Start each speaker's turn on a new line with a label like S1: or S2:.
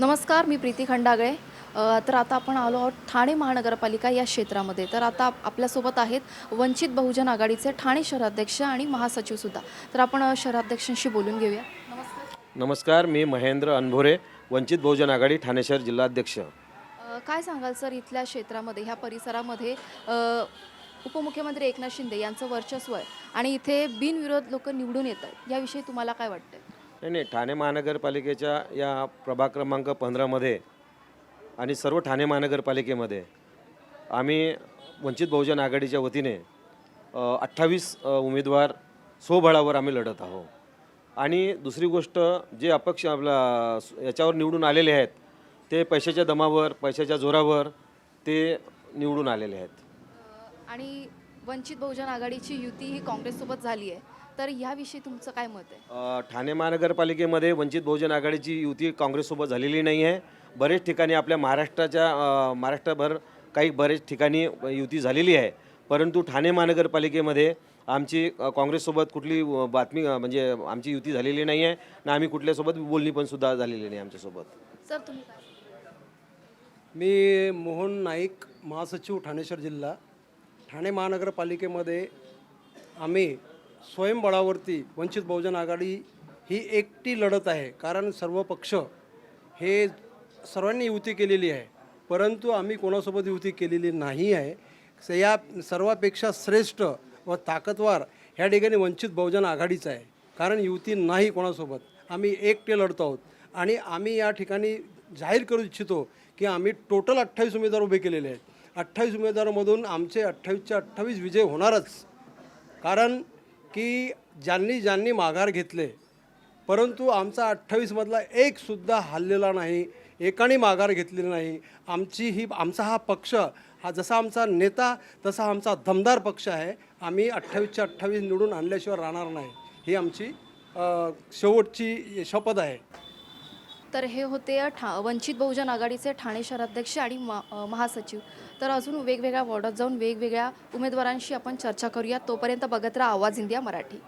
S1: नमस्कार मी प्रीती खंडागळे. तर आता आपण आलो आहोत ठाणे महानगरपालिका या क्षेत्रामध्ये. तर आता आप- आपल्यासोबत आहेत वंचित बहुजन आघाडीचे ठाणे शहराध्यक्ष आणि महासचिवसुद्धा तर आपण शहराध्यक्षांशी बोलून घेऊया. नमस्कार.
S2: नमस्कार मी महेंद्र अनभोरे वंचित बहुजन आघाडी ठाणे शहर जिल्हाध्यक्ष.
S1: काय सांगाल सर इथल्या क्षेत्रामध्ये ह्या परिसरामध्ये उपमुख्यमंत्री एकनाथ शिंदे यांचं वर्चस्व आहे आणि इथे बिनविरोध लोक निवडून येत आहेत याविषयी तुम्हाला काय वाटतंय?
S2: नाही नाही ठाणे महानगरपालिकेच्या या प्रभाग क्रमांक पंधरामध्ये आणि सर्व ठाणे महानगरपालिकेमध्ये आम्ही वंचित बहुजन आघाडीच्या वतीने अठ्ठावीस उमेदवार स्वबळावर आम्ही लढत आहोत. आणि दुसरी गोष्ट जे अपक्ष आपला याच्यावर निवडून आलेले आहेत ते पैशाच्या दमावर पैशाच्या जोरावर ते निवडून आलेले आहेत.
S1: आणि वंचित बहुजन आघाडीची युती ही काँग्रेससोबत झाली आहे. तर याविषयी तुमचं काय मत आहे?
S2: अ, ठाणे महानगरपालिकेमध्ये वंचित बहुजन आघाडीची युती काँग्रेससोबत झालेली नाही आहे. बरेच ठिकाणी आपल्या महाराष्ट्राच्या अ, महाराष्ट्रभर काही बरेच ठिकाणी युती झालेली आहे. परंतु ठाणे महानगरपालिकेमध्ये आमची अ, काँग्रेससोबत कुठली अ, बातमी अ, म्हणजे आमची युती झालेली नाही आहे ना आम्ही कुठल्यासोबत बोलणी पण सुद्धा झालेली नाही आमच्यासोबत.
S1: सर तुम्ही काय?
S3: मी मोहन नाईक महासचिव ठाणेश्वर जिल्हा. ठाणे महानगरपालिकेमध्ये आम्ही स्वयंबळावरती वंचित बहुजन आघाडी ही एकटी लढत आहे. कारण सर्व पक्ष हे सर्वांनी युती केलेली आहे. परंतु आम्ही कोणासोबत युती केलेली नाही आहे. स- या सर्वापेक्षा श्रेष्ठ व ताकदवार ह्या ठिकाणी वंचित बहुजन आघाडीचं आहे. कारण युती नाही कोणासोबत. आम्ही एकटे लढतो आहोत. आणि आम्ही या ठिकाणी जाहीर करू इच्छितो की आम्ही टोटल अठ्ठावीस उमेदवार उभे केलेले आहेत. अठ्ठावीस उमेदवारामधून आमचे अठ्ठावीसचे अठ्ठावीस विजय होणारच. कारण की ज्यांनी ज्यांनी माघार घेतले परंतु आमचा अठ्ठावीसमधला एकसुद्धा हल्लेला नाही एकाने माघार घेतलेली नाही. आमची ही आमचा हा पक्ष हा जसा आमचा नेता तसा आमचा दमदार पक्ष आहे. आम्ही अठ्ठावीसच्या अठ्ठावीस निवडून आणल्याशिवाय राहणार नाही. ही आमची शेवटची शपथ आहे.
S1: तर हे होते ठा वंचित बहुजन आघाडीचे ठाणे शहराध्यक्ष आणि मा महासचिव. तर अजून वेगवेगळ्या वॉर्डात जाऊन वेगवेगळ्या उमेदवारांशी आपण चर्चा करूया. तोपर्यंत बघत राहा आवाज इंडिया मराठी.